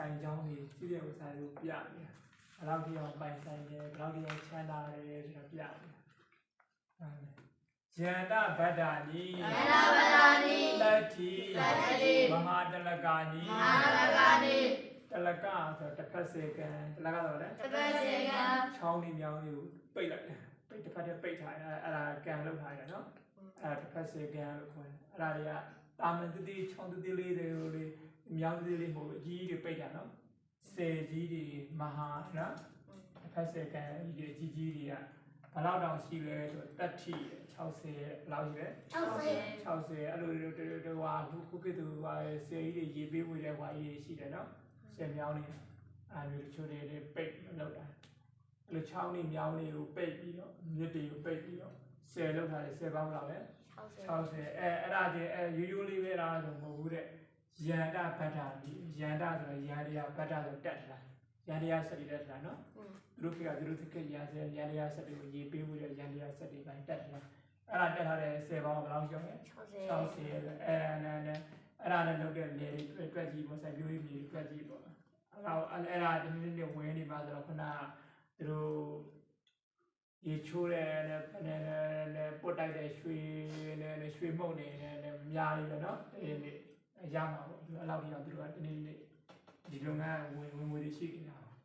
ဆိုင်ကြောင်းကြီးစီးတဲ့ဥစ္စာကိုပြနေတယ်ဘယ်လောက်ထိအောင်ပိုင်ဆိုင်တယ်ဘယ်လောက်ထိအောင်ချမ်းသာတယ်ဆိုတာပြနေတယ်ယန္တဗဒ္ဒာနိယန္တဗဒ္ဒာနိတတ္တိတတ္တိမဟာတလကာနိမဟာလကာနိတလကဆိုတစ်ဖက်စေကံတလကဆိုလည်းတပတ်စေကံချောင်းလေးမြောင်းလေးကိုပိတ်လိုက်တယ်ပိတ်တစ်ဖက်တည်းပိတ်ထားတယ်အဲ့ဒါကံလောက်ထားတယ်နော်အဲ့ဒါတစ်ဖက်စေကံလို့ခေါ်တယ်အဲ့ဒါတွေကတာမန်တတိချောင်းတတိလေးတွေကိုလေ မြောင်းတတိလေးမဟုတ်ဘူးအကြီးကြီးတွေပိတ်တာနော်စေကြီးတွေမဟာနော်တစ်ဖက်စေကံကြီးတွေအကြီးကြီးတွေကဘယ်လောက်တောင်ရှိလဲဆိုတတ္တိ60ဘယ်လောက်ရှိလဲ60 60အဲ့လိုတွေဟိုဟာခုခုကတူဟာစေကြီးတွေရေပေးဝေတဲ့ဟွာကြီးတွေရှိတယ်နော်စေမြောင်းနေအဲ့လိုတချို့တွေပိတ်လောက်တာအဲ့လိုချောင်းနေမြောင်းနေကိုပိတ်ပြီးတော့မြစ်တွေကိုပိတ်ပြီးတော့ဆယ်လောက်ထားတယ်ဆယ်ပေါင်းလောက်လဲ60 60အဲအဲ့ဒါချင်းအဲရိုးရိုးလေးပဲလားဆိုမဟုတ်ဘူးတဲ့ ယန္တဗတ္တာဒီယန္တဆိုတော့ယန္တရားဗတ္တာဆိုတက်တာယန္တရားစတိတက်တာနော်သူတို့ကသူတို့တကယ်ရစေယန္တရားစတိကိုရေးပေးဖို့ရယန္တရားစတိပိုင်းတက်တာအဲ့ဒါတက်ထားတဲ့ဆယ်ပေါင်းဘယ်လောက်ကျော်လဲ 60 60အဲနဲ့နဲ့အဲ့ဒါနဲ့လုပ်တဲ့လေတွေတွက်ကြည့်ပေါ့ဆိုင်ပြိုးကြီးမြေတွက်ကြည့်ပေါ့အဲ့ဒါအဲ့ဒါဒီနေ့နေ့ဝင်နေပါဆိုတော့ခုနကသူတို့ရေချိုးတယ်နဲ့နဲ့နဲ့ပုတ်တိုက်တဲ့ရွှေနဲ့နဲ့ရွှေမှုန့်နေနဲ့နဲ့အများကြီးပဲเนาะဒီနေ့ ရမှာပေါ့သူအဲ့လောက်ကြီးတော့သူတို့ကဒီနေ့နေ့ဒီလုပ်ငန်းဝင်ဝင်ဝင်ရှိနေတာပေါ့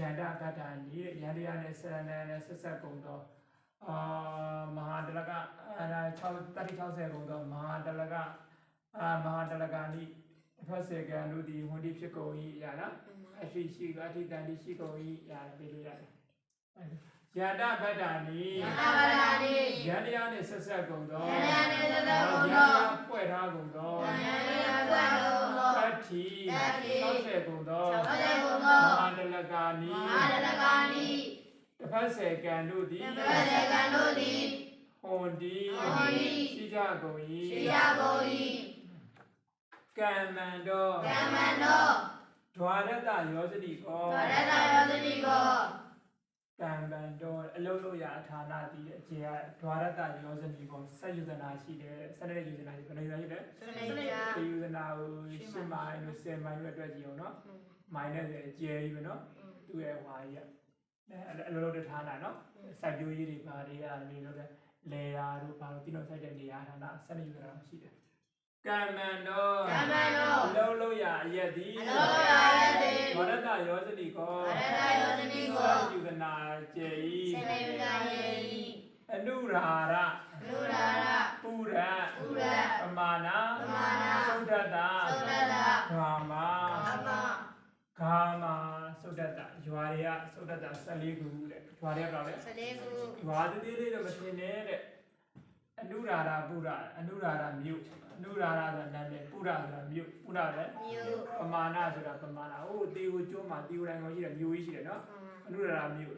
ရန္တာကတ္တာညီရန္တရားနဲ့ဆရဏနဲ့ဆက်ဆက်ကုန်တော့အာမဟာတလကအဲဒါ6 30 60ကုန်တော့မဟာတလကအာမဟာတလကနိအဖက်စေကံတို့ဒီဟွန်ဒီဖြစ်ကုန်ဤရလားအရှိရှိကအထိတန်ဒီရှိကုန်ဤရတယ်ပြေလို့ရတယ် ယန္တဗတ္တာနိယန္တဗဒ္ဒာနိယန္တရားနဲ့ဆက်ဆက်ကုန်တော့ယန္တရားနဲ့ဆက်ဆက်ကုန်သောယန္တရားဖွဲ့ထားကုန်တော့ယန္တရားကွယ်တော်သောတတ္တိတတ္တိ60ကုန်တော့60ကုန်သောမဟာတလကနိမဟာလကာနိတစ်ဖက်စေကံတို့သည်တပတ်စေကံတို့သည်ဟွန်ဒီဟွန်ဒီရှိကြကုန်၏ရှိရကုန်၏ကံမန္တောကမ္မန္တောဒွါရတယောဇတိကောသောရတယောသတိကို ကံမန္တောအလုံးလို့ရဌာနတည်အခြေကဒွါရတယောဇတိကောဆက်ယူဇနာရှိတယ်ဆက်တဲ့ယူဇနာရှိဘယ်လိုလဲရှိလဲစနေကြဒီယူဇနာကို10မိုင်လို့10မိုင်လို့အတွက်ကြည့်အောင်နော်မိုင်နဲ့ဆိုကျဲကြီးပဲနော်သူ့ရဲ့ဟွာကြီးကအလုံးလို့ဌာနနော်စိုက်ပျိုးရေးတွေဘာတွေအားနေလို့လဲလေယာတို့ဘာလို့တိလို့စိုက်တဲ့နေရာဌာနဆက်တဲ့ယူဇနာရှိတယ် ကံမန္တောကမ္မန္တောအလုံးလို့ရအရက်သည်အလောရယတိဝရတယောဇတိကောဝရတယောသတိကိုယူကနာကျေဤစေမေဝကယေအနုရာရလူရာရပုရပုရပမာဏပမာဏသုဒ္ဓတာသုဒ္ဓတာဂာမကာမဂာမသုဒ္ဓတာရွာတွေကသုဒ္ဓတာ14ခုတဲ့ရွာတွေကဘာလဲစလေးကုရွာတည်းလေးတော့မထင်နဲ့တဲ့ အနုရာရပုရအနုရာရမြို့အနုရာရဆိုတာနာမည်ပုရဆိုတာမြို့ပုရလည်းမြို့ပမာဏဆိုတာပမာဏဟိုတေကိုကျိုးမှာတေကိုတိုင်းကိုရှိတယ်မြို့ကြီးရှိတယ်နော်အနုရရာမြို့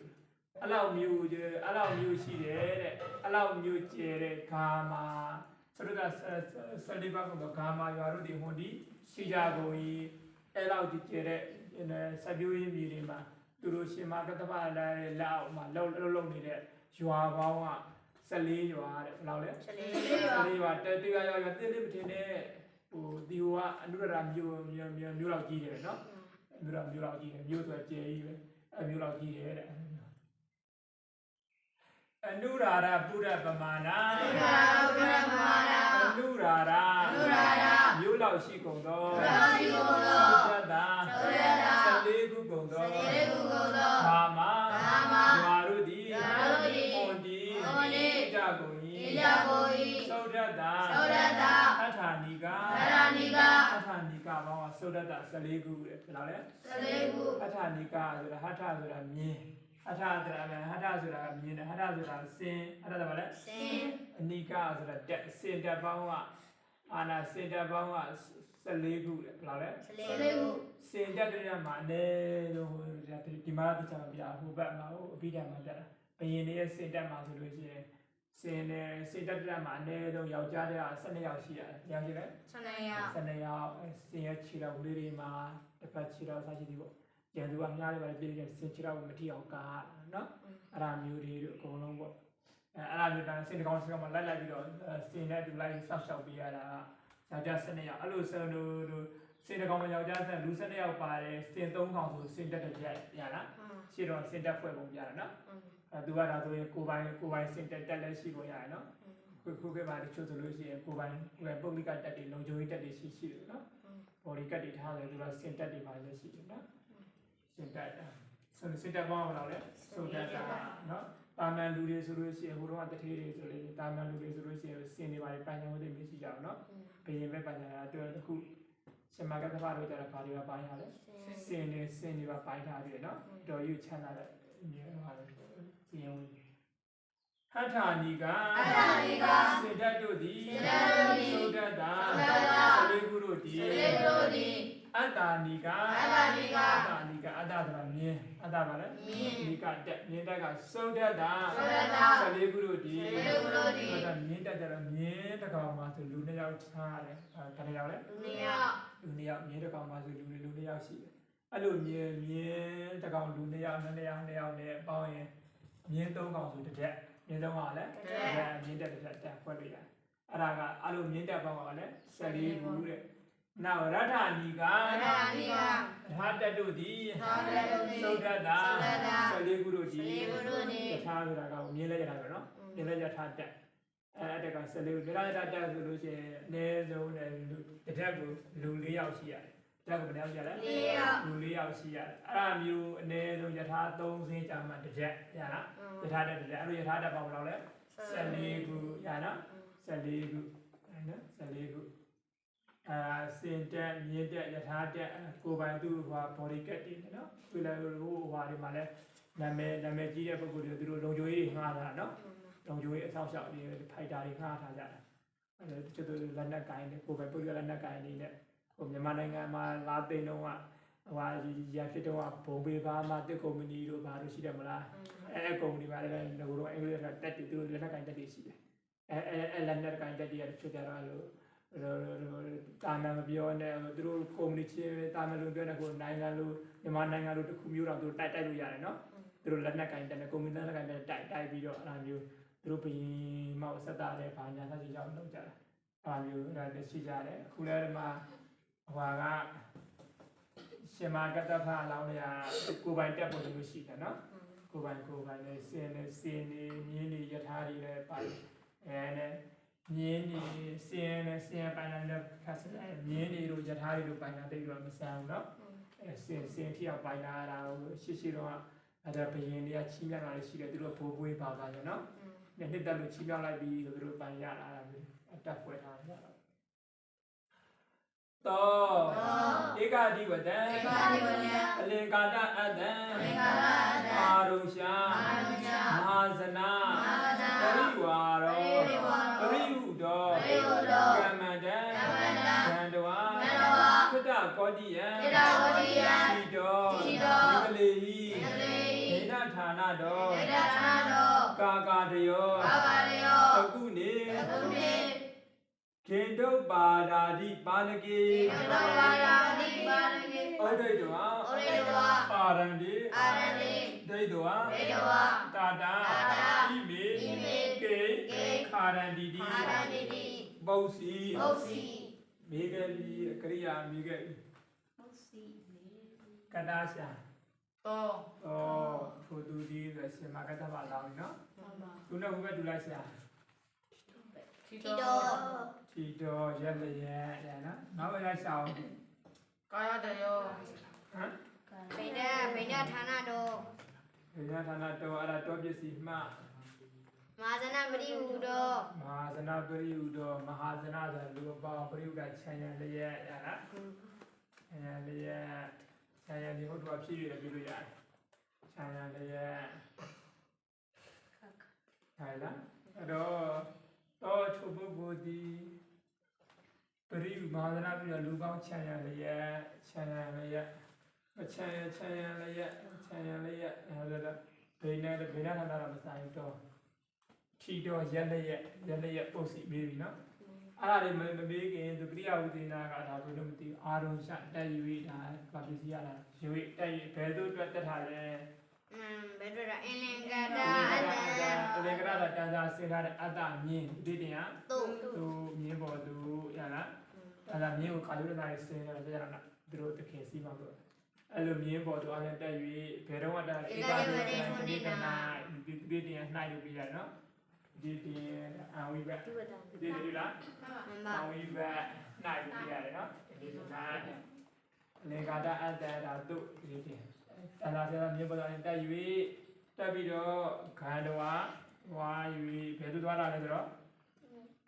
အဲ့လောက်မြို့ကျအဲ့လောက်မြို့ရှိတယ်တဲ့အဲ့လောက်မြို့ကျဲတဲ့ဂါမာသရဒဆလီဘကတော့ဂါမာရွာတို့ဒီဟွန်ဒီရှိကြကုန်ဤအဲ့လောက်ကျဲတဲ့စပြိုးရင်းမြေတွေမှာသူတို့ရှင်မကတ္တပလာတဲ့လောက်မှာလှုပ်လှုပ်လှုပ်နေတဲ့ရွာပေါင်းက 14ရွာတဲ့ဘယ်လောက်လဲစလေးရွာ14ရွာတဲတရားရွာရွာတိတိမထင်နဲ့ဟိုဒီဟိုကအနုရရာမြို့မြို့မြို့လောက်ကြီးတယ်နော်အနုရရာမြို့လောက်ကြီးတယ်မြို့ဆိုကျဲကြီးပဲအမျိုးလောက်ကြီးတယ်တဲ့အနုရာရပုရပမာဏလူရာဘုရားမဟာနာအနုရာရလူရာရမျိုးလောက်ရှိကုန်သောလူရာရှိကုန်သောသတ္တသုရတာသလေးခုကုန်သောစလေး ကုန်၏ဣဇကိုဤသုဒ္ဓတာသုဒ္ဓတာအထာဏိကအရဏိကအထာဏိကဘောင်းကသုဒ္ဓတာ14ခုတဲ့ဘယ်လောက်လဲစလေးကုအထာဏိကဆိုတာဟထဆိုတာမြင်းအထဆိုတာလည်းဟထဆိုတာကမြင်းတယ်ဟထဆိုတာစင်ဟထဆိုတာဘာလဲစင်အနိကဆိုတာတက်စင်တက်ပေါင်းကအာနာစင်တက်ပေါင်းက14ခုလေဘယ်လောက်လဲစလေးကုစင်တက်တဲ့မှာအနည်းဆုံးဟိုဒီမှာတခြားမပြဟိုဘက်မှာဟိုအပိဓာမှာပြတာဘယင်တွေရဲ့စင်တက်မှာဆိုလို့ရှိရင် စင်နဲ့စင်တက်တဲ့မှာအနည်းဆုံးယောက်ျားတွေက12ယောက်ရှိရတယ်။ယောက်ရှိလဲဆနယ12ယောက်စင်ရဲ့ခြေတော်လေးတွေမှာတစ်ဖက်ခြေတော်စားရှိသည်ပေါ့။ကျန်သူကများတယ်ပါပြည်တယ်စင်ခြေတော်ကိုမထိအောင်ကားနော်။အဲ့ဒါမျိုးတွေတို့အကုန်လုံးပေါ့။အဲအဲ့ဒါမျိုးတိုင်းစင်တကောင်စင်ကောင်မှာလိုက်လိုက်ပြီးတော့စင်နဲ့တူလိုက်ဆောက်ရှောက်ပေးရတာကယောက်ျား12ယောက်အဲ့လိုဆိုလို့လို့စင်တကောင်မယောက်ျား12လူ12ယောက်ပါတယ်စင်3ကောင်ဆိုစင်တက်တစ်ပြက်ရလားရှင်းတော့စင်တက်ဖွဲ့ပုံပြတာနော် အဲသူကဒါဆိုရင်ကိုပိုင်ကိုပိုင်စင်တက်တက်လည်းရှိပုံရတယ်နော်ခုခုခေတ်မှာတချို့ဆိုလို့ရှိရင်ကိုပိုင်ကိုပိုင်ပုဂ္ဂလိကတက်တွေလုံခြုံရေးတက်တွေရှိရှိတယ်နော် body ကတ်တွေထားတယ်သူကစင်တက်တွေပါလည်းရှိတယ်နော်စင်တက်ဆိုစင်တက်ပေါင်းအောင်လဲဆိုတက်တာနော်တာမန်လူတွေဆိုလို့ရှိရင်ဟိုတော့တထေးတွေဆိုလေတာမန်လူတွေဆိုလို့ရှိရင်စင်တွေပါပညာဝတ်တွေမရှိကြဘူးနော်ဘယင်ပဲပညာတာအတွက်တခုရှင်မကတ္တဖာတို့ကြတာဘာတွေကပိုင်းရလဲစင်တွေစင်တွေပါပိုင်းထားပြီးတယ်နော်တော်ယူချမ်းသာတဲ့မြေပါလေ စီယုံဟထာနီကဟထာနီကစေတတ်တို့သည်စေတတ်တို့သည်သုဒ္ဓတာသုဒ္ဓတာသလေးကုတို့သည်စေတေတို့သည်အတ္တာနီကအတ္တာနီကအတ္တာနီကအတ္တဆိုတာမြင်းအတ္တပါလေမြင်းနီကတက်မြင်းတက်ကသုဒ္ဓတာသုဒ္ဓတာသလေးကုတို့သည်သလေးကုတို့သည်ဟုတ်တယ်မြင်းတက်ကြတော့မြင်းတစ်ကောင်မှဆိုလူနှစ်ယောက်ထားတယ်အဲဘယ်နှစ်ယောက်လဲလူနှစ်ယောက်လူနှစ်ယောက်မြင်းတစ်ကောင်မှဆိုလူလူနှစ်ယောက်ရှိတယ်အဲ့လိုမြင်းမြင်းတစ်ကောင်လူနှစ်ယောက်နှစ်ယောက်နှစ်ယောက်နဲ့ပေါင်းရင် မြင်းသုံးကောင်ဆိုတစ်တက်မြင်းသုံးကောင်ကလည်းတစ်ထက်မြင်းတက်တစ်တက်တက်ဖွဲ့လို့ရတယ်အဲ့ဒါကအဲ့လိုမြင်းတက်ပေါင်းကလည်း14ခုတဲ့နောက်ရထနီကဟထာနီကဓာတက်တို့သည်ဓာတက်တို့သည်သုဒ္ဓတာသုဒ္ဓတာ14ခုတို့သည်14ခုတို့သည်ယထာဆိုတာကမြင်းလဲယထာပဲနော်မြင်းလဲယထာတက်အဲအဲ့တက်က14ခုယထာယထာတက်ဆိုလို့ရှိရင်အနည်းဆုံးလည်းလူတစ်တက်ကိုလူ၄ယောက်ရှိရတယ် တက်ကိုဘယ်နှယောက်ရှိရလဲလေးယောက်လူ၄ယောက်ရှိရတယ်အဲ့ဒါမျိုးအနည်းဆုံးယထာ3စင်းကြာမှတစ်တက်ရလားယထာတက်တစ်တက်အဲ့လိုယထာတက်ပေါင်းဘယ်လောက်လဲ14ခုရနော်14ခုအဲ့နော်14ခုအာစင်တက်မြင့်တက်ယထာတက်ကိုယ်ပိုင်သူ့ဟို body cut တွေနော်သူလည်းဟိုဟိုတွေမှာလည်းနာမည်နာမည်ကြီးတဲ့ပုဂ္ဂိုလ်တွေသူတို့လုံခြုံရေးငှားတာနော်လုံခြုံရေးအဆောက်အအုံတွေဖိုက်တာတွေငှားထားကြတာအဲ့ဒါကျတော့လက်နက်ကိုင်းတွေကိုယ်ပိုင်ပုဂ္ဂိုလ်လက်နက်ကိုင်းတွေနဲ့ ဟိုမြန်မာနိုင်ငံမှာလာသိန်းတော့ကဟိုဟာရဖြစ်တော့ဘုံပေးပါမှတစ်ကုမ္ပဏီတို့ဘာလို့ရှိတယ်မလားအဲအဲကုမ္ပဏီမှာလည်းငါတို့အင်္ဂလိပ်ကတက်တွေသူတို့လက်နက်ကိုင်းတက်တွေရှိတယ်အဲအဲအဲလက်နက်ကိုင်းတက်တွေရချွတ်ကြတော့လို့တာမန်မပြောနဲ့သူတို့ကုမ္ပဏီချင်းတာမန်လို့ပြောနေကိုနိုင်ငံလို့မြန်မာနိုင်ငံလို့တစ်ခုမျိုးတော့သူတိုက်တိုက်လို့ရတယ်နော်သူတို့လက်နက်ကင်တက်တယ်ကွန်ပျူတာလက်ကင်တက်တိုက်တိုက်ပြီးတော့အဲ့လိုမျိုးသူတို့ဘယင်မောက်ဆက်တာတဲ့ဘာညာဆက်စီကြောင်းလုပ်ကြတာအဲ့လိုမျိုးအဲ့ဒါရှိကြတယ်အခုလည်းဒီမှာ ဟွာကရှင်မာကတ္တဖအလောင်းတွေကကိုယ်ပိုင်တက်ပေါ်လို့ရှိတယ်နော်ကိုယ်ပိုင်ကိုယ်ပိုင်နဲ့စင်းနဲ့စင်းနေမြင်းနေယထာတွေလည်းပါတယ်အဲနဲ့မြင်းနေစင်းနဲ့စင်းပိုင်လည်းခက်စတယ်မြင်းနေတို့ယထာတွေတို့ပိုင်တာတိတ်တော့မဆန်းဘူးနော်အဲစင်းစင်းထီအောင်ပိုင်တာအဲ့ဒါကိုရှိရှိတော့အဲ့ဒါဘယင်တွေကချီးမြှောက်လာလို့ရှိတယ်သူတို့ဘိုးဘွေးပါပါရနော်။နှစ်နှစ်တက်လို့ချီးမြှောက်လိုက်ပြီးဆိုသူတို့ပန်ရလာတာမျိုးအတက်ဖွဲ့ထားကြတော့။ သောဧကတိဝတံဧကတိဝတံအလင်္ကာတအတ္တံအလင်္ကာတအတ္တံအာရုရှာအာရုရှာမဟာဇနာမဟာဇနာပရိဝါရောပရိဝါရောပရိဟုတောပရိဟုတောကမ္မန္တံကမ္မန္တံဗန္တဝါဗန္တဝါခိတ္တကောတိယံခိတ္တကောတိယံတိတောတိတောမိကလေဟိမိကလေဟိဒိဋ္ဌဌာနတောဒေတာနာတောကာကာတယောဘာ ခေတုပ္ပါဒာတိပါဏကေဧကတောဝါယာတိပါရကေဩဒိဋ္ဌဝါဩရိတဝါပါရန္တိအာရတိဒိဋ္ဌဝါဒေတဝါတာတာတာတာဣမေဣမေကေကေခာရန္တိတိအာရတိတိပုတ်စီဘုတ်စီမေဂလီကရိယာမေဂလီဘုတ်စီကတာရှာတောဩထိုသူဒီဆိုရှင်မကတ္တဗလောင်းနော်သူနဲ့ဘုဘတူလိုက်ရှာတီ တောထီတော်ရက်လျက်တဲ့နော်နောက်ရရှာအောင်ကာယတယောဟမ်ဗိဒာဗိဒာဌာနတောဒီညဌာနတော်အဲ့ဒါတော်ပစ္စည်းမှမဟာဇနပရိဟုတောမဟာဇနပရိဟုတော်မဟာဇနဆိုလူအပေါင်းပရိဟုကခြံရံလျက်ရလားခြံရံလျက်ခြံရံဒီဟုတ်တော့ဖြစ်ရတယ်ပြလို့ရတယ်ခြံရံလျက်ဟဲ့လားအဲ့တော့တော့သူပုဂ္ဂိုလ်ဒီပရိဟု မဟာဇနပြီးတော့လူပေါင်းခြံရံလျက်ခြံရံလျက်ခြံရံခြံရံလျက်ခြံရံလျက်အဲ့ဒါဘိနေဘိနေဌာနတော့မဆိုင်တော့ထီတော့ရက်လက်ရက်ရက်လက်ရက်ပုတ်စီမေးပြီနော်အဲ့ဒါတွေမမမေးခင်သူကရိယာဝိသေနာကဒါဘယ်လိုမသိဘူးအာရုံရှတက်ယူရတာဘာပစ္စည်းရတာယူရတက်ယူဘယ်သူအတွက်တက်ထားလဲအမ်ဘယ်တော့အင်လင်ကအတာလအင်္တဂန်ရအလင်္ဂရတာတန်စာစင်ထားတဲ့အတ္တမြင်ဒီတင်ဟာတုတ်သူမြင်ပေါ်သူရလား ဒါလာမြင်းကိုကာလူရနာရေးစင်းတယ်ဆိုကြတာသူတို့တခင်စီးမှာလို့အဲ့လိုမြင်းပေါ်သူအလည်းတက်၍ဘယ်တော့မှတာဧကဒေဝတံဒီကနာဒီဒီတင်နှိုက်လို့ပြရနော်ဒီတင်အဝိဘဒီဝတ္တဒီဒီလားမမအဝိဘနှိုက်လို့ပြရတယ်နော်ဒီဒီနာလေကာတာအတ္တရာတုဒီတင်တန်လာဆရာမြင်းပေါ်တယ်တက်၍တက်ပြီးတော့ခန္ဓဝါဝါ၍ဘယ်သူသွားတာလဲဆိုတော့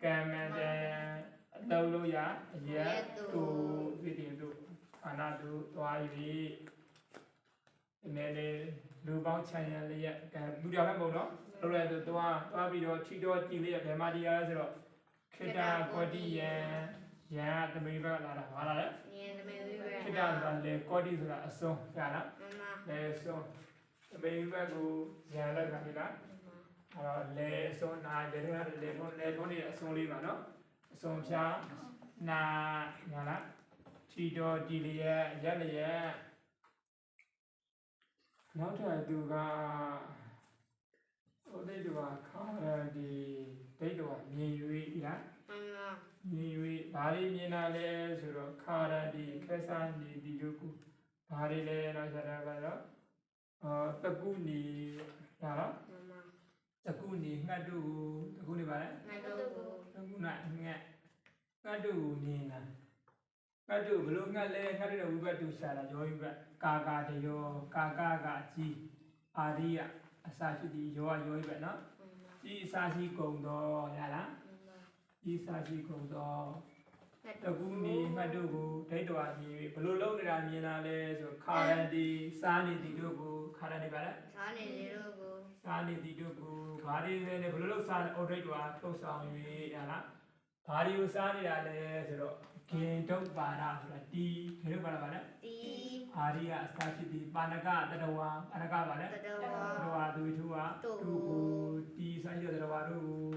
ကမ္မတံ အလုံးလို့ရအရက်သူဒီတင်သူအာနာသူသွား၍ဒီနေ့လေလူပေါင်းခြံရလျက်ကံလူတော်လည်းမဟုတ်နော်လို့လည်းသူသွားသွားပြီးတော့ထီတော်ကြည်လေးဘယ်မှာတရားလဲဆိုတော့ခေတ္တကောတိယံယံသမိဘကလာတာဟာလားလေညင်သမီးဝိပဲခေတ္တဆိုတာလေကောတိဆိုတာအစုံရလားမမလေစုံသမိဘကိုယံလိုက်ကပြီလားအဲ့တော့လေအစုံနာလေထုံးလေထုံးလေထုံးနေအစုံလေးပါနော် အစုံဖြာနာညာလားထီတော်ကြည်လေးရဲ့ရက်လျက်နောက်ထပ်သူကဟိုဒိတ်တော်ခါရဒီဒိတ်တော်မြင်၍လားမမမြင်၍ဘာလေးမြင်တာလဲဆိုတော့ခါရတိခက်ဆာနေဒီတို့ကူဘာလေးလဲတော့ဆိုတာကတော့အာတကုနီဒါတော့မမ တကုနီငှတ်တို့တကုနီပါလဲငါတို့ကိုတကုနာငှက်ငှတ်တို့ကိုမြင်တာငှတ်တို့ဘလို့ငှက်လဲငှတ်တို့ဝိဘတ်တူရှာတာရောဝိဘတ်ကာကာတယောကာကာကအကြီးအာရိယအစာရှိသည်ယောရောဝိဘတ်နော်မမကြီးအစာရှိကုံတော့ရလားမမကြီးအစာရှိကုံတော့ငါ တကူနေမှတ်တို့ကိုဒိတ်တော်မြည်ဘလို့လုံးနေတာမြင်လာလဲဆိုခါရန်တီစားနေတီတို့ကိုခါရန်တီပါလားစားနေလေတို့ကိုစားနေတီတို့ကိုဘာတွေလဲလဲဘလို့လုံးစားအော်ဒိတ်တော်ထုတ်ဆောင်၍ရလားဘာတွေကိုစားနေတာလဲဆိုတော့ဂင်ဒုတ်ပါရဆိုတာတီဂင်ဒုတ်ပါရပါလားတီအာရိယအစာဖြစ်ပြီးပါဏကတတဝါပါဏကပါလားတတတော်တဝါသူထုဟာသူကိုတီစားရတဲ့တတဝါတို့ကို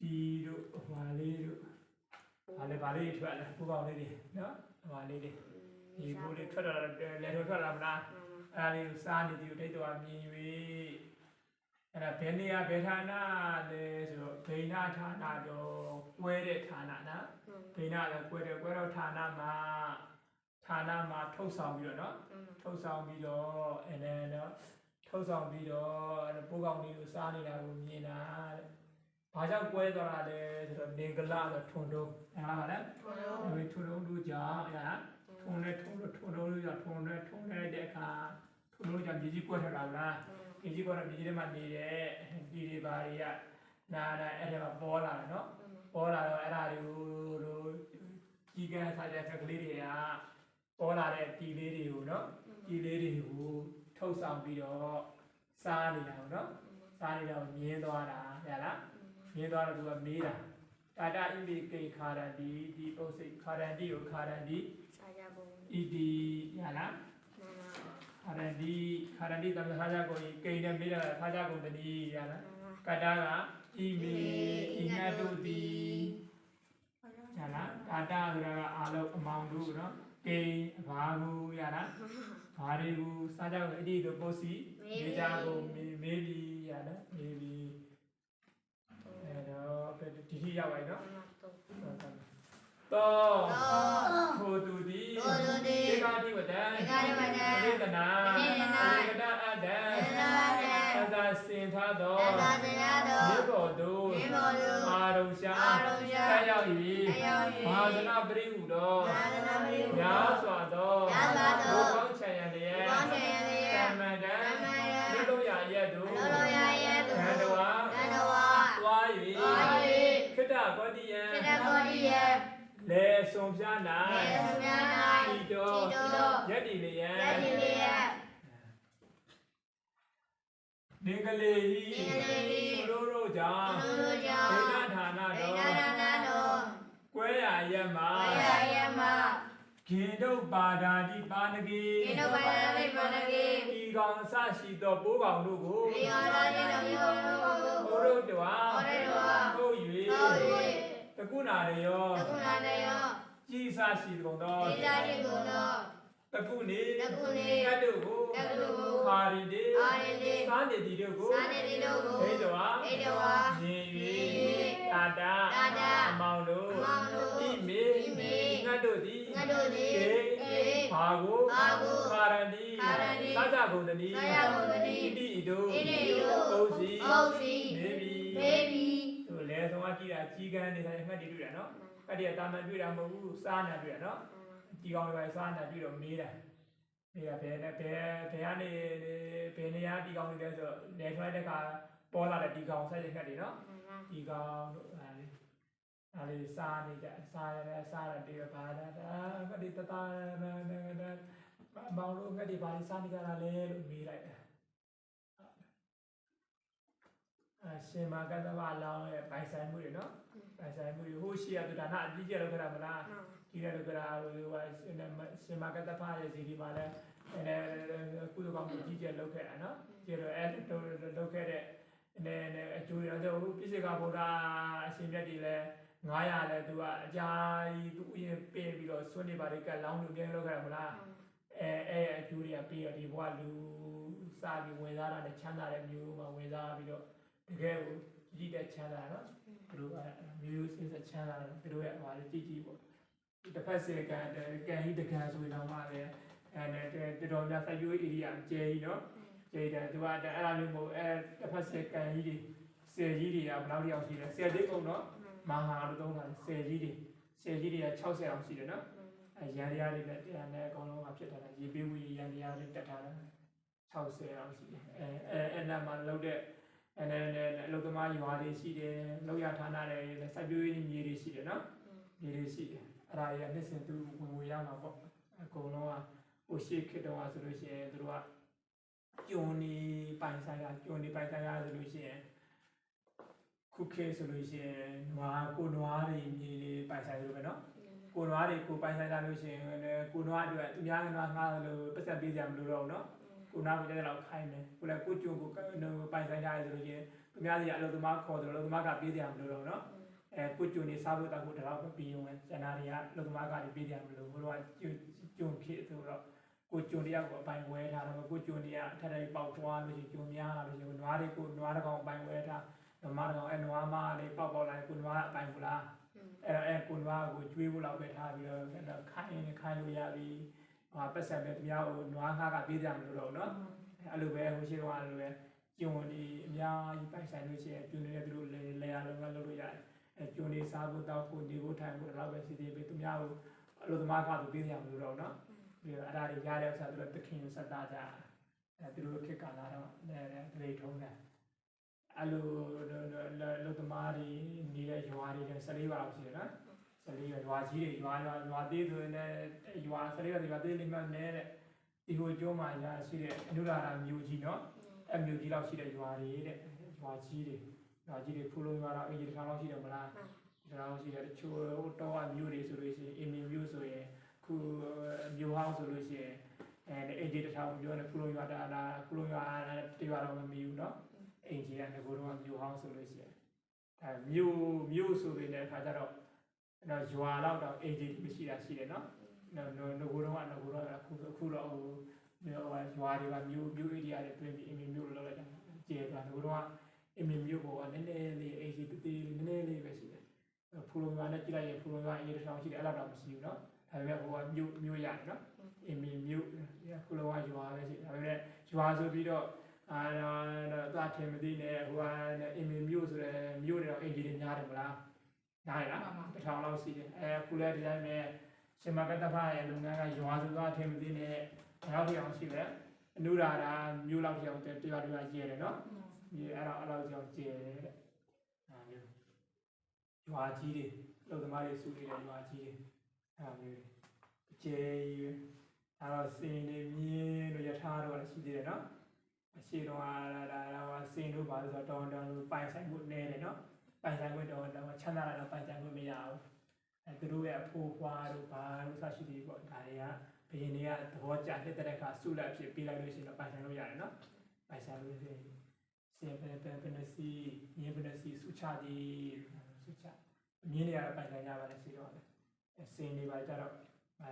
တီတို့ဘာလေးတို့ ဘာလဲဘာလေးထွက်လာပူပေါင်းလေးတွေနော်ဘာလေးတွေဒီဘိုးလေးထွက်လာတယ်လေထွက်လာမလားအဲ့ဒါလေးကိုစားနေဒီကိုတိတ်တော်မြင်၍အဲ့ဒါဘယ်နေရာဘယ်ဌာနလဲဆိုတော့ဗိနာဌာနတော့ကွဲတဲ့ဌာနနော်ဗိနာလည်းကွဲတယ်ကွဲတော့ဌာနမှာဌာနမှာထုတ်ဆောင်ပြီးတော့နော်ထုတ်ဆောင်ပြီးတော့အဲ့ဒါတော့ထုတ်ဆောင်ပြီးတော့အဲ့ပိုးကောင်လေးကိုစားနေတာကိုမြင်တာတဲ့ ဘာကြောင့်ကွဲသွားတာလဲဆိုတော့နေကလာဆိုထွန်တုံးအဲ့ဒါပါလေဘလို့ဒီထွန်တုံးတို့ကြောင့်အဲ့ဒါထုံနဲ့ထုံလို့ထုံလို့ရထုံနဲ့ထုံနဲ့တဲ့အခါထုံလို့ကြမြေကြီးကွက်ထတာလားမြေကြီးကွက်တော့မြေကြီးထဲမှာနေတဲ့ဒီဒီပါတွေကနာနာအဲ့ဒါမှာပေါ်လာတယ်နော်ပေါ်လာတော့အဲ့ဒါတွေကိုတို့ကြီးကန်းစားတဲ့ကလေးတွေကပေါ်လာတဲ့ဒီလေးတွေကိုနော်ဒီလေးတွေကိုထုတ်ဆောင်ပြီးတော့စားနေတာပေါ့နော်စားနေတာကိုမြင်းသွားတာဟဲ့လား မြင်းသွားတော့သူကမေးတာတာတာဣမိကေခါရန္တိဒီဥစိတ်ခါရန္တိကိုခါရန္တိစားကြပုံဣတိရလားမမခါရန္တိခါရန္တိသမခါကြကိုကိန်းနဲ့မေးတာခါကြကိုတတိရလားမမကတ္တာကဣမေဣငတ်တုတိရလားကာတာဆိုတာကအာလုံးအမောင်တို့နော်ကိန်းဘာကိုရလားဘာတွေကိုစားကြကိုအတိတို့ပုစီမေးကြကိုမေးမေးပြီးရလားမေးပြီးအဲတော့ ဒီတိရောက်ပါပြီနော်မမတော့တော့တော့ထိုသူသည်ထိုသူသည်ဧကာတိဝတံဧကာတိဝတံဝေဒနာဝေဒနာဝေဒနာအတ္တဝေဒနာအတ္တအတ္တစင်ထသောအတ္တတရားတော်မြေပေါ်သို့မြေပေါ်သို့အာရုံရှာအာရုံရှာတက်ရောက်၍တက်ရောက်၍မဟာသနာပရိဟုသောမဟာသနာပရိဟုသောများစွာသောများစွာသောလူကောင်းချမ်းရ လေဆုံပြ၌လေဆုံပြ၌ဤတော်ဤတော်ယက်တိလျက်ယတိလေးရဲ့နေကလေးဤနေကလေးဤသူတို့တို့ကြောင့်သူတို့ကြောင့်ဒိဋ္ဌဌာနဒိတော်ဋ္ဌာနာတော်ကွဲရရက်မှာဝရယမဂင်တုတ်ပါဒာတိပါဏကေဒီနုပါဒလိပနကေဤကောင်အစရှိသောပိုးကောင်တို့ကိုဒီဟာလာခြင်းတော်မျိုးကိုဘုရုတ်တော်ဘုရုတ်တော်ဟုတ်သော၍တ ကုဏရယောတကုဏတယောကြည်စရှိသောသောဒီလာတိကိုသောတကုနေတကုနေကတ်တို့ကိုကတ်တို့ကိုခါရီတေအာရတိသာနေတိတို့ကိုသာနေတိတို့ကိုဒိဋ္ဌဝါဒိဋ္ဌဝါမြင်မြင်၍တာတာတာတာအမောင်တို့အမောင်တို့ဣမေဣမေယတ်တို့သည်ငါတို့သည်ေအေဘာကိုဘာကိုကာရဏီကာရဏီသကြဘုံတနီသကြဘုံတနီဣတိဣတို့ဣတိဣတို့ပုစီပုစီနေပြီဘေဘီသူလဲဆုံးအ ကြည့်တာကြီးကန်းနေတယ်မှတ်တည်တွေ့တာနော်ကတည်းကတာမန်တွေ့တာမဟုတ်ဘူးစားနေတွေ့တာနော်ဒီကောင်တွေပဲစားနေတွေ့တော့မေးတာမေးတာဘယ်နဲ့ဘယ်ဘယ်ကနေဘယ်နေရာဒီကောင်တွေလဲဆိုလဲထွားတဲ့ခါပေါ်လာတဲ့ဒီကောင်ဆက်ရက်ခက်တွေနော်ဒီကောင်တို့ဟာလေဟာလေစားနေကြစားရတဲ့စားရတဲ့ဘာသာတာကတိတတာမောင်တို့ကတိဘာလို့စားနေကြတာလဲလို့မေးလိုက်တာ အရှင်မာကတ္တဗအလောင်းရဲ့ပိုင်ဆိုင်မှုတွေနော်ပိုင်ဆိုင်မှုတွေဟိုရှိရသူဒါနအကြီးကျယ်လောက်ခတာမလားကြီးတယ်လောက်ခတာဟိုဟိုရှင်မာကတ္တဗရဲ့ဇီဒီမှာလည်းအဲကုသကောင်ကိုကြီးကျယ်လောက်ခဲ့တာနော်ကျယ်တော့အဲလောက်ခဲ့တဲ့အဲအကျိုးရတော့ဟိုပြစ္ဆေကဗုဒ္ဓအရှင်မြတ်ကြီးလည်း900လဲသူကအကြာကြီးသူဥယျာဉ်ပေးပြီးတော့ဆွနေပါလေကလောင်းလို့ပြန်လောက်ခဲ့တာမလားအဲအဲအကျိုးတွေကပြီးတော့ဒီဘဝလူစပြီးဝင်စားတာနဲ့ချမ်းသာတဲ့မျိုးမှာဝင်စားပြီးတော့ တကယ်ကိုကြည့်တဲ့ချမ်းသာနော်သူတို့ကမျိုးစင်းစချမ်းသာတယ်သူတို့ရဲ့ဟိုလေကြည့်ကြည့်ပေါ့တစ်ဖက်စေကံကံကြီးတကံဆိုရင်တော့မှလည်းအဲတော်များစိုက်ပျိုးဧရိယာကျဲကြီးနော်ကျဲတယ်သူကအဲ့ဒါမျိုးမဟုတ်အဲတစ်ဖက်စေကံကြီးတွေဆယ်ကြီးတွေကဘယ်လောက်ရောက်ရှိလဲဆယ်သိကုန်းနော်မဟာလို့သုံးတာဆယ်ကြီးတွေဆယ်ကြီးတွေက60အောင်ရှိတယ်နော်အဲရန်ရတွေနဲ့တရားနဲ့အကုန်လုံးကဖြစ်ထားတာရေပေးဝီရန်ရတွေတက်ထားတာ60အောင်ရှိတယ်အဲအဲအဲ့ဒါမှလောက်တဲ့ အဲနဲ့အလုသမားရွာတွေရှိတယ်လောက်ရဌာနတွေစိုက်ပျိုးရေးမြေတွေရှိတယ်နော်မြေတွေရှိတယ်အဲ့ဒါတွေကနှစ်စဉ်သူဝင်ငွေရမှာပေါ့အကုန်လုံးကဟိုရှေ့ခေတ်တော့ဆိုလို့ရှိရင်သူတို့ကကျုံနေပိုင်ဆိုင်ရကျုံနေပိုင်ဆိုင်ရဆိုလို့ရှိရင်ခုခေတ်ဆိုလို့ရှိရင်နွားကိုနွားတွေမြေတွေပိုင်ဆိုင်လို့ပဲနော်ကိုနွားတွေကိုပိုင်ဆိုင်ကြလို့ရှိရင်ကိုနွားအတွက်သူများကနွားငှားလို့ပတ်သက်ပေးကြမလို့တော့ဘူးနော် ကိုနာကိုတဲ့လောက်ခိုင်းတယ်ကိုလည်းကိုကျုံကိုပိုင်ဆိုင်ကြရဆိုလို့ချင်းသူများစီကအလုပ်သမားခေါ်တယ်အလုပ်သမားကပေးတယ်မလို့တော့နော်အဲကိုကျုံနေစားဖို့တောက်ဖို့တလောက်ပဲပြီးရုံပဲကျန်တာတွေကအလုပ်သမားကလည်းပေးတယ်မလို့ဘိုးတို့ကကျုံခေဆိုတော့ကိုကျုံတယောက်ကိုအပိုင်ဝဲထားတော့ကိုကျုံနေရအထက်ထက်ပေါက်သွားလို့ချင်းကျုံများလာလို့ချင်းနွားတွေကိုနွားတစ်ကောင်အပိုင်ဝဲထားနွားတစ်ကောင်အဲနွားမလေးပေါက်ပေါက်လာကိုနွားအပိုင်ဘူးလားအဲ့တော့အဲကိုနွားကိုကျွေးဖို့လောက်ပဲထားပြီးတော့ခိုင်းခိုင်းလို့ရပြီ ဟာပတ်ဆက်ပဲတများကိုနွားငါးကပေးတယ်မလို့တော့နော်အဲ့လိုပဲဟိုရှိတော့အဲ့လိုပဲကျုံဒီအများကြီးပိုက်ဆိုင်လို့ရှိရင်ကျုံနေတဲ့သူတို့လေလေရလုံးကလုပ်လို့ရတယ်အဲကျုံနေစားဖို့တောက်ဖို့နေဖို့ထိုင်ဖို့တော့ပဲစီစီပဲသူများကိုအလိုသမားကသူပေးရမလို့တော့နော်ပြီးတော့အဲ့ဒါတွေရတဲ့ဥစ္စာသူတို့တခင်စက်သားကြအဲသူတို့ခက်ကာလာတော့အဲလေထုံးတယ်အဲ့လိုလူသမားတွေနေတဲ့ရွာတွေ14ပါးလောက်ရှိတယ်နော် ဆလေးရွာကြီးတွေရွာရွာရွာသေးဆိုရင်လည်းရွာဆလေးရွာတွေပါသေးလိမ့်မယ်နဲ့တဲ့ဒီဟိုကျုံးမှာရရှိတဲ့အနုရာရာမျိုးကြီးနော်အမျိုးကြီးလောက်ရှိတဲ့ရွာတွေတဲ့ရွာကြီးတွေရွာကြီးတွေဖူလုံးရွာတော့အင်ဂျီတစ်ထောင်လောက်ရှိတယ်မလားတစ်ထောင်ရှိတယ်တချို့တော့အမျိုးတွေဆိုလို့ရှိရင်အင်းမျိုးဆိုရင်ခုမျိုးဟောင်းဆိုလို့ရှိရင်အဲအင်ဂျီတစ်ထောင်မျိုးနဲ့ဖူလုံးရွာတာလားဖူလုံးရွာတရွာတော့မမီဘူးနော်အင်ဂျီကငကိုတော့မျိုးဟောင်းဆိုလို့ရှိရင်ဒါမျိုးမျိုးဆိုပေတဲ့အခါကျတော့ နော်ရွာလောက်တော့ AG မရှိတာရှိတယ်နော်နော်နော်ဘိုးတော်ကနော်ဘိုးတော်ကအခုအခုတော့ဟိုရွာတွေကမြို့မြို့ area တွေတွင်းပြီးအင်မီမြို့လောက်လိုက်တာကျေသွားဘိုးတော်ကအင်မီမြို့ပေါ်ကနည်းနည်းလေး AG တသေးနည်းနည်းလေးပဲရှိတယ်ဖူလုံရွာနဲ့ကြည့်လိုက်ရင်ဖူလုံရွာအင်မီတစ်ထောင်ရှိတယ်အဲ့လောက်တော့မရှိဘူးနော်ဒါပေမဲ့ဟိုကမြို့မြို့ရတယ်နော်အင်မီမြို့ဖူလုံကရွာပဲရှိတယ်ဒါပေမဲ့ရွာဆိုပြီးတော့အာတော့တာထင်မသိနဲ့ဟိုကအင်မီမြို့ဆိုတဲ့မြို့တွေတော့ AG တွေများတယ်မလား နားရလားတစ်ထောင်လောက်ရှိတယ်အဲခုလည်းဒီတိုင်းပဲရှင်မကတ္တဖရဲ့လုပ်ငန်းကရွာစုသွားထင်မသိနဲ့ဘယ်လောက်ထိအောင်ရှိလဲအနုရာဓာမျိုးလောက်ထိအောင်တရွာတရွာကျဲတယ်နော်ဒီအဲ့တော့အဲ့လောက်ကြောင်ကျဲတယ်တဲ့အဲမျိုးရွာကြီးတွေလုပ်သမားတွေစုနေတဲ့ရွာကြီးတွေအဲမျိုးအကျဲကြီးပဲအဲ့တော့စင်နေမြင်းတို့ယထာတို့လည်းရှိသေးတယ်နော်အရှိတော့ဒါဒါဒါစင်တို့ပါလို့ဆိုတော့တောင်းတောင်းလို့ပိုင်ဆိုင်မှုနေတယ်နော် ပိုင်ဆိုင်ခွင့်တော့တော့ချမ်းသာလာတော့ပိုင်ဆိုင်ခွင့်မရဘူးအဲသူတို့ရဲ့အဖိုးဖွားတို့ဘာလို့စရှိသေးပေါ့ဒါတွေကဘယင်းတွေကသဘောကျတဲ့တဲ့အခါဆုလက်ဖြစ်ပေးလိုက်လို့ရှိရင်တော့ပိုင်ဆိုင်လို့ရတယ်နော်ပိုင်ဆိုင်လို့ရှိရင်စင်ပယ်ပယ်ပနစီမြင်းပနစီဆုချသည်ဆုချမြင်းတွေကတော့ပိုင်ဆိုင်ရပါတယ်ရှိတော့တယ်အစင်တွေပါကြတော့အဲ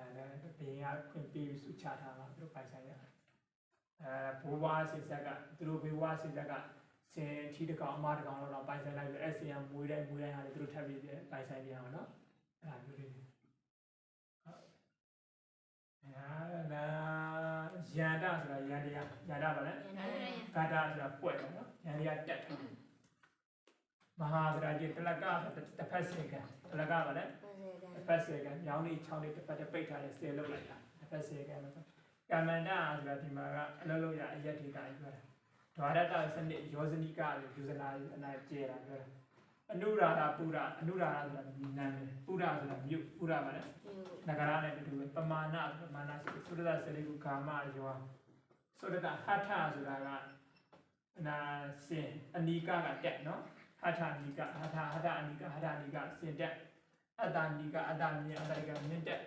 ဘယင်းကခွင့်ပေးဆုချထားမှာသူတို့ပိုင်ဆိုင်ရတယ်အဲဘိုးဘွားဆင်ဆက်ကသူတို့ဘိုးဘွားဆင်ဆက်က စင်ထီးတစ်ကောင်အမတစ်ကောင်တော့ပိုင်ဆိုင်လိုက်ပြီးအဲ့စင်ကမွေးတိုင်းမွေးတိုင်းဟာလေသူတို့ထပ်ပြီးပိုင်ဆိုင်ပြန်အောင်နော်အဲ့ဒါမျိုးတွေညာနာယန္တဆိုတာယန္တရားယန္တပါလဲယန္တရားကာတာဆိုတာပွက်တယ်နော်ယန္တရားတက်တယ်မဟာသရာကြီးတလကတစ်ဖက်စေကတလကပါလဲတစ်ဖက်စေကညောင်းလေးချောင်းလေးတစ်ဖက်တစ်ပိတ်ထားတဲ့ဆဲလောက်လိုက်တာတစ်ဖက်စေကလို့ဆိုကာမန္တဆိုတာဒီမှာကအလုံးလုံးရအယက်ထေတာပြောတာ ဒွါရတစနစ်ယောဇနိကလို့ယူဇနာအနာကျဲတာပြောတာအနုရာဓပုရအနုရာဓဆိုတာနာမည်ပုရဆိုတာမြုပ်ပုရပါလဲနဂရနဲ့တူပဲပမာဏပမာဏရှိသုဒ္ဓစရိကုကာမယောသုဒ္ဓဟထဆိုတာကအနာစင်အနိကကတက်နော်ဟထအနိကဟထဟထအနိကဟထအနိကစင်တက်အတ္တအနိကအတ္တမြင်အတ္တကမြင်တက်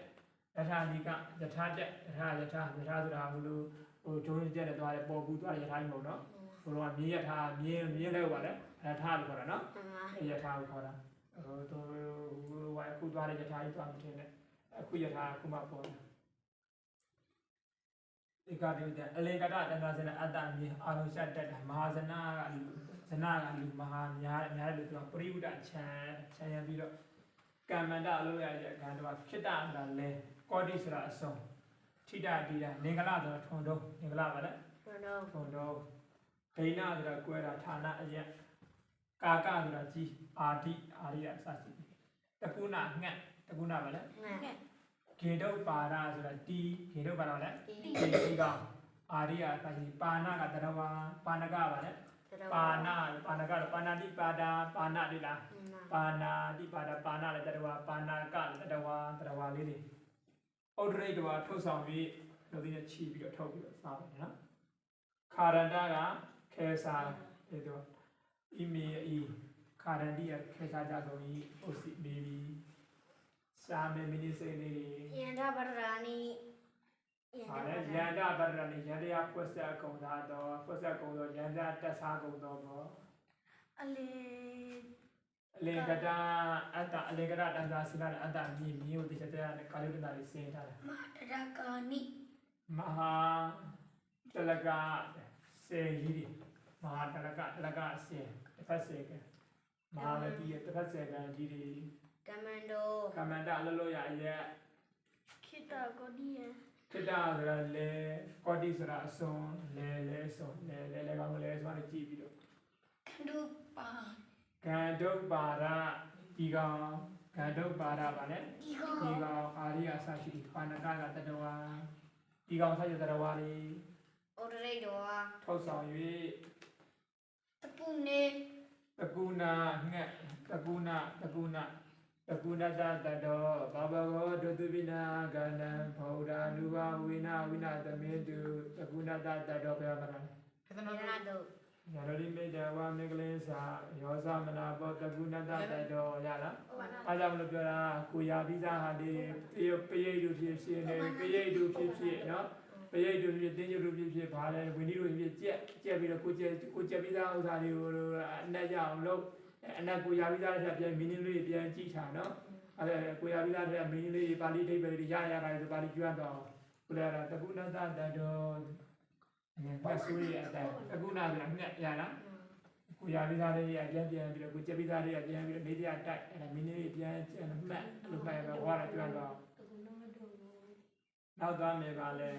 ယထာအနိကယထာတက်ယထာယထာယထာဆိုတာဘလို့ ဟိုဂျုံကျက်နဲ့သွားတယ်ပေါ်ဘူးသွားတယ်ယထာကြီးမဟုတ်နော်ဘလို့ကမြင်ယထာမြင်မြင်လဲပါလေယထာလို့ခေါ်တာနော်ယထာကိုခေါ်တာဟိုသူဝိုင်အခုသွားတဲ့ယထာကြီးသွားမထင်နဲ့အခုယထာအခုမှပေါ်တယ်ဧကတိတဲ့အလင်္ကတတဏ္ဍဇနအတ္တမြေအာလုံရှတတ်တာမဟာဇနာကလူဇနာကလူမဟာများများတယ်လို့ပြောပရိဝုဒ္ဒချံချံရပြီးတော့ကမ္မန္တအလို့ရတဲ့အခါတော့ဖြစ်တာကလည်းကောတိဆိုတာအစုံ ထိတာတိတာလင်္ကလဆိုတာထုံတော့လင်္ကလပါလေထုံတော့ဒိနာဆိုတာကွဲတာဌာနအရက်ကာကဆိုတာကြီးအာတိအာရိယအစရှိတယ်တကုဏငှက်တကုဏပါလေဂေတုပါရဆိုတာတီဂေတုပါရပါလေတီတီကောင်အာရိယအစရှိပါဏကတရဝါပါဏကပါလေပါဏပါဏကတော့ပါဏတိပါဒာပါဏတိလားပါဏတိပါဒာပါဏလည်းတရဝါပါဏကလည်းတရဝါတရဝါလေးတွေ ဩဒရိတ်တော်ထုတ်ဆောင်ပြီးလူတွေနဲ့ခြီးပြီးတော့ထုတ်ပြီးတော့စားတယ်နော်ခါရန္တကခေစာေတော့ဣမေဤခါရန္တိယခေစာကြကုန်ဤဥစီမေဘီစာမေမိနိစေနေယန္တဗရဏီဟာလေယန္တဗရဏိယန္တယဖွက်ဆက်ကုံသာတော့ဖွက်ဆက်ကုံတော့ယန္တတက်စားကုံတော့ဘောအလေ အလင်္ကတအတ္တအလင်္ကတတန်သာစိလာအတ္တမြည်မြည်ကိုတိကျတဲ့ကာလိတနာလေးစင်ထားတယ်မတရကာနိမဟာတလကစေကြီးမဟာတလကတလကစေတစ်ဖက်စေကမဟာလတိယတစ်ဖက်စေကကြီးတွေကမန္တိုကမန္တအလလို့ရရဲ့ခိတကိုဒီယခိတ္တဆိုတာလေကောတိဆိုတာအစွန်လေလေစွန်လေလေလေကောင်းလေဆိုတာကြည့်ပြီးတော့ခန္ဓုပါ ကန္တုပါရဒီကောင်ကန္တုပါရပါလေဒီကောဒီကောင်အာရိယသရှိဒီခန္ဓာကကတတဝါဒီကောင်ဆက်ရတတဝါလေးဩဒရိတ်တော်ထုတ်ဆောင်၍တပုနေတကုဏငှက်တကုဏတကုဏတကုဏသတတောဘဘဂောဒုတုပိနာကန္နံဘောဓာနုဘဝိနာဝိနာသမေတုတကုဏသတတောဘယ်မှာလဲခသနယတု နာတုညာရလိမေတ္တဝါမေကလေးစာယောသမနာဘောတကုဏတတတောရလားအားကြောင့်မလို့ပြောတာကိုရာပြီးသားဟာဒီပယပရိတ်တို့ဖြစ်ဖြစ်နေပရိတ်တို့ဖြစ်ဖြစ်နော်ပရိတ်တို့ဖြစ်တင်းကျုပ်တို့ဖြစ်ဖြစ်ဗာလဲဝိနည်းတို့ဖြစ်ကြက်ကြက်ပြီးတော့ကိုကြက်ကိုကြက်ပြီးသားဥစ္စာတွေကိုအနက်ရအောင်လုပ်အနက်ကိုရာပြီးသားတဲ့ပြန်မင်းလေးပြန်ကြည့်တာနော်အဲကိုရာပြီးသားတဲ့မင်းလေးပါဠိဒိဗ္ဗေတွေရရတာဆိုပါဠိကျွတ်တော့ဘုရားတကုဏတတတော ငါကဆိုရတဲ့အတိုင်းတကုဏဆိုတာငှက်ရလားကိုရပြီးသားလေးရပြန်ပြန်ပြီးတော့ကိုကြက်ပြီးသားလေးရပြန်ပြီးတော့နေတရားတိုက်အဲ့ဒါမင်းလေးပြန်ကျန်မှတ်လို့မှတ်ရတော့ဟောတာကျွမ်းတော့နောက်သွားမယ်ပါလဲ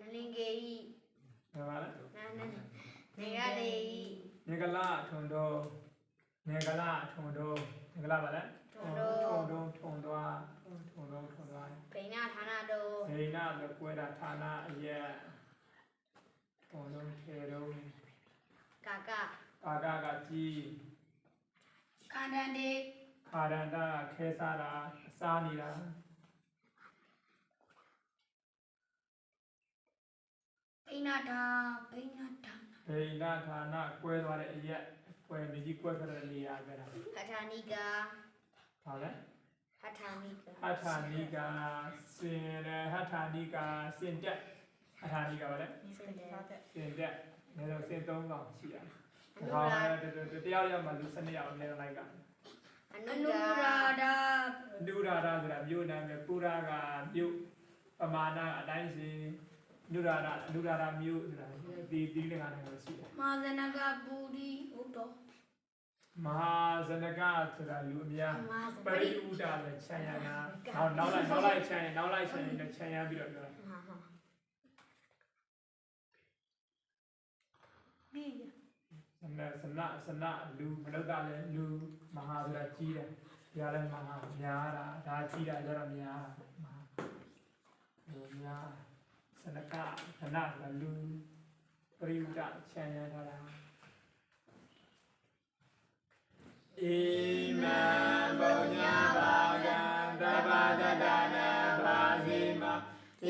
နလင်ကေဤဘာပါလဲနနနေရလေဤငကလာထုံတော့ငကလာထုံတော့ငကလာပါလဲထုံတော့ထုံတော့ထုံတော့ထုံတော့ဗိနာဌာနတုဒိနာလကွဲတာဌာနအရ က်ထုံတော့ထေတော့ကာကကာကကကြီးခန္ဓာတေခါရန္တာခဲစားတာအစားနေတာဗိနာထာဗိနာထာဒိနာဌာနကွဲသွားတဲ့အရက်ကွဲမြကြီးကွဲခဲ့တဲ့နေရာပဲလားဟထာနိကာဟာလဲဟထာနိကာဟထာနိကာစင်ရဟထာနိကာစင်တက် ဟထာနိကာပါလေစင်တယ်စင်တက်နေတော့စင်သုံးကောင်ရှိရတယ်။ဒါကတရားရမှာလူ12ယောက်နေလိုက်ကအနုရာဒနုရာဒဆိုတာမြို့နာမည်ပုရာကမြို့ပမာဏအတိုင်းစီနုရာဒနုရာဒမြို့ဆိုတာဒီဒီလင်္ကာနဲ့ရှိတယ်မာဇနကပူရိဟုတ်တော်မဟာဇနကဆိုတာလူအများမာစပရိဥဒါလည်းခြံရတာနောက်နောက်လိုက်နောက်လိုက်ခြံရနောက်လိုက်ခြံရနဲ့ခြံရပြီးတော့ပြောတာ ဟာဟာဒီစနစနစနလူမနုဿလည်းလူမဟာဆိုတာကြီးတယ်ဒီကလည်းမဟာများတာဒါကြီးတာကြတော့များတာမဟာလူများစနကခဏဆိုတာလူပရိဥဒခြံရထားတာဣမံပုညဘာကံတပ္ပတတနာပါစီမဣ